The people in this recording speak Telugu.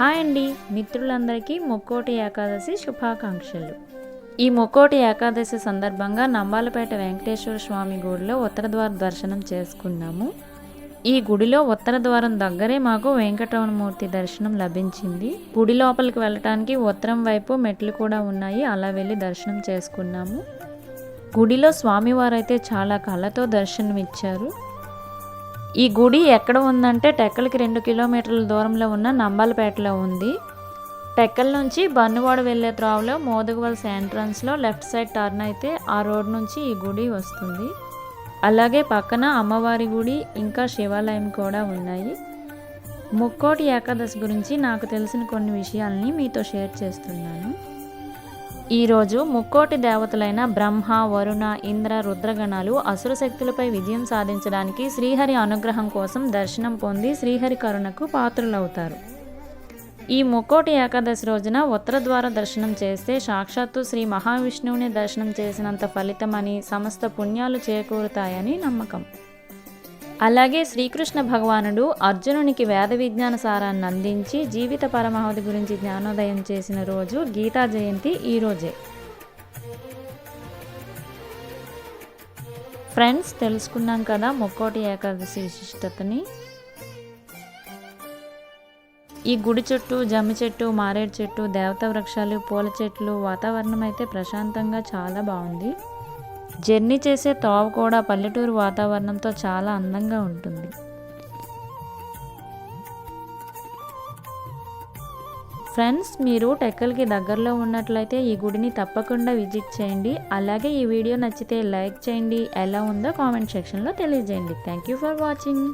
హాయ్ అండి. మిత్రులందరికీ మొక్కోటి ఏకాదశి శుభాకాంక్షలు. ఈ మొక్కోటి ఏకాదశి సందర్భంగా నంబాలపేట వెంకటేశ్వర స్వామి గుడిలో ఉత్తర ద్వార దర్శనం చేసుకున్నాము. ఈ గుడిలో ఉత్తర ద్వారం దగ్గరే మాకు వెంకటరమణమూర్తి దర్శనం లభించింది. గుడి లోపలికి వెళ్ళటానికి ఉత్తరం వైపు మెట్లు కూడా ఉన్నాయి. అలా వెళ్ళి దర్శనం చేసుకున్నాము. గుడిలో స్వామివారైతే చాలా కళతో దర్శనమిచ్చారు. ఈ గుడి ఎక్కడ ఉందంటే టెక్కలకి రెండు కిలోమీటర్ల దూరంలో ఉన్న నంబాలపేటలో ఉంది. టెక్కల నుంచి బన్నువాడ వెళ్ళే త్రోవలో మోదగవలస ఎంట్రన్స్లో లెఫ్ట్ సైడ్ టర్న్ అయితే ఆ రోడ్ నుంచి ఈ గుడి వస్తుంది. అలాగే పక్కన అమ్మవారి గుడి ఇంకా శివాలయం కూడా ఉన్నాయి. ముక్కోటి ఏకాదశి గురించి నాకు తెలిసిన కొన్ని విషయాల్ని మీతో షేర్ చేస్తున్నాను. ఈరోజు ముక్కోటి దేవతలైన బ్రహ్మ వరుణ ఇంద్ర రుద్రగణాలు అసుర శక్తులపై విజయం సాధించడానికి శ్రీహరి అనుగ్రహం కోసం దర్శనం పొంది శ్రీహరి కరుణకు పాత్రులవుతారు. ఈ ముక్కోటి ఏకాదశి రోజున ఉత్తర ద్వార దర్శనం చేస్తే సాక్షాత్తు శ్రీ మహావిష్ణువుని దర్శనం చేసినంత ఫలితమని సమస్త పుణ్యాలు చేకూరుతాయని నమ్మకం. అలాగే శ్రీకృష్ణ భగవానుడు అర్జునునికి వేద విజ్ఞాన సారాన్ని అందించి జీవిత పరమావధి గురించి జ్ఞానోదయం చేసిన రోజు గీతా జయంతి ఈరోజే ఫ్రెండ్స్ తెలుసుకున్నాం కదా ముక్కోటి ఏకాదశి విశిష్టతని. ఈ గుడి చెట్టు జమ్మి చెట్టు మారేడు చెట్టు దేవతా వృక్షాలు పూల చెట్లు వాతావరణం అయితే ప్రశాంతంగా చాలా బాగుంది. జర్నీ చేసే తోవ కూడా పల్లెటూరు వాతావరణంతో చాలా అందంగా ఉంటుంది. ఫ్రెండ్స్ మీరు టెక్కల్కి దగ్గరలో ఉన్నట్లయితే ఈ గుడిని తప్పకుండా విజిట్ చేయండి. అలాగే ఈ వీడియో నచ్చితే లైక్ చేయండి. ఎలా ఉందో కామెంట్ సెక్షన్లో తెలియజేయండి. Thank you for watching